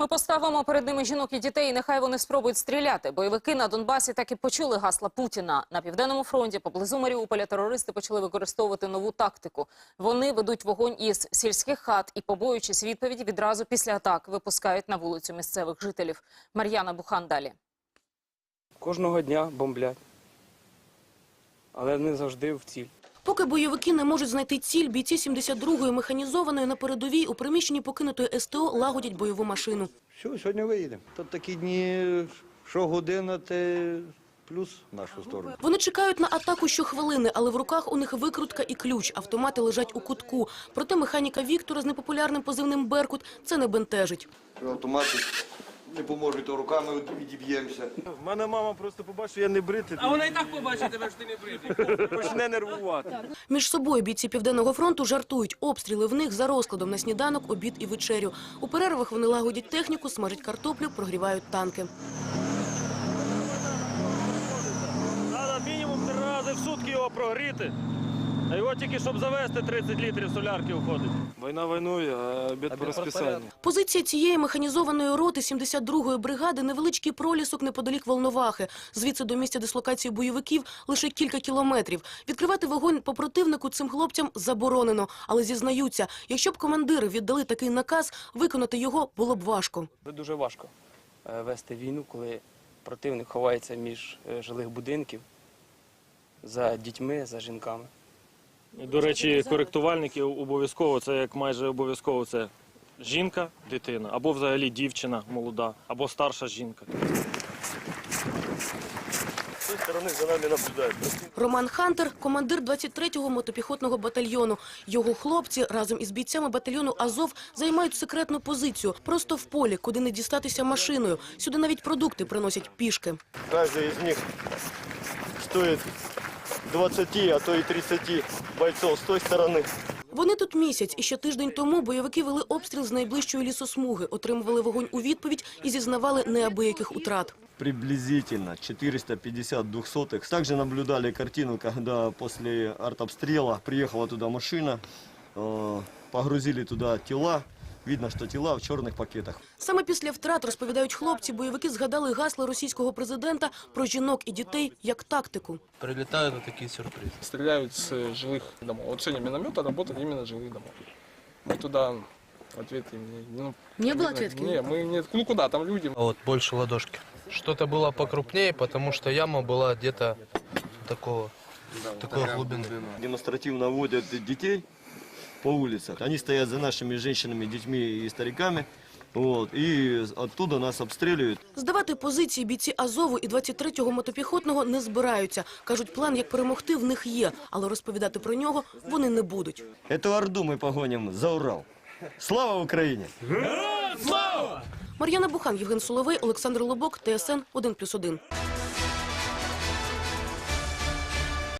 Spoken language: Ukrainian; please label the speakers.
Speaker 1: Ми поставимо перед ними жінок і дітей, і нехай вони спробують стріляти. Бойовики на Донбасі так і почули гасла Путіна. На південному фронті поблизу Маріуполя терористи почали використовувати нову тактику. Вони ведуть вогонь із сільських хат і, побоюючись відповіді, відразу після атак випускають на вулицю місцевих жителів. Мар'яна Бухан далі.
Speaker 2: Кожного дня бомблять. Але не завжди в ціль.
Speaker 3: Поки бойовики не можуть знайти ціль, бійці 72-ї механізованої на передовій у приміщенні покинутої СТО лагодять бойову машину.
Speaker 4: Все, сьогодні виїдемо. Тут такі дні, що година, те плюс в нашу сторону.
Speaker 3: Вони чекають на атаку щохвилини, але в руках у них викрутка і ключ. Автомати лежать у кутку. Проте механіка Віктора з непопулярним позивним «Беркут» це не бентежить.
Speaker 4: Автомати не поможуть, то руками відіб'ємося.
Speaker 5: В мене мама просто побачить, що я не бритий.
Speaker 6: А вона і так побачить тебе, що ти не бритий.
Speaker 5: почне нервувати.
Speaker 3: Між собою бійці Південного фронту жартують. Обстріли в них за розкладом на сніданок, обід і вечерю. У перервах вони лагодять техніку, смажать картоплю, прогрівають танки.
Speaker 5: Треба мінімум три рази в сутки його прогріти. А його тільки щоб завести 30 літрів солярки входить. Війна війною, а обід по розписанню.
Speaker 3: Позиція цієї механізованої роти 72-ї бригади – невеличкий пролісок неподалік Волновахи. Звідси до місця дислокації бойовиків лише кілька кілометрів. Відкривати вогонь по противнику цим хлопцям заборонено. Але зізнаються, якщо б командири віддали такий наказ, виконати його було б важко.
Speaker 2: Це дуже важко е, вести війну, коли противник ховається між е, жилих будинків за дітьми, за жінками.
Speaker 5: До речі, коректувальники обов'язково, це як майже обов'язково, це жінка, дитина, або взагалі дівчина молода, або старша жінка. З цієї сторони за нами наблюдають.
Speaker 3: Роман Хантер – командир 23-го мотопіхотного батальйону. Його хлопці разом із бійцями батальйону «Азов» займають секретну позицію просто в полі, куди не дістатися машиною. Сюди навіть продукти приносять пішки.
Speaker 7: Каждый из них стоит 20, а то и 30 бойцов с той стороны.
Speaker 3: Вони тут місяць, і ще тиждень тому бойовики вели обстріл з найближчої лісосмуги, отримували вогонь у відповідь і зізнавали неабияких утрат.
Speaker 7: Приблизительно 450 двухсотых. Также наблюдали картину, когда после артобстрела приехала туда машина, э, погрузили туда тела. Видно, что тела в черных пакетах.
Speaker 3: Саме після втрат, розповідають хлопці, бойовики згадали гасло російського президента про жінок і дітей як тактику.
Speaker 6: Прилітають на такі сюрпризи.
Speaker 8: стреляют с жилых домов. Вот сегодня миномета работает именно с жилых домов. Мы туда ответили. Ну,
Speaker 3: Не было
Speaker 8: видно,
Speaker 3: ответки?
Speaker 8: Не, мы не, ну куда, там люди.
Speaker 6: А вот больше ладошки. Что-то было покрупнее, потому что яма была где-то такого, такой глубины.
Speaker 7: Демонстративно водят детей по улицах. Они стоят за нашими женщинами, детьми и стариками. Вот, и оттуда нас обстреливают.
Speaker 3: Здавати позиції бійці Азову і 23-го мотопіхотного не збираються. Кажуть, план, як перемогти, в них є, але розповідати про нього вони не будуть.
Speaker 7: Эту орду мы погоним за Урал. Слава Украине!
Speaker 3: Мар'яна Бухан, Євген Соловей, Олександр Лобок, ТСН 1+,1.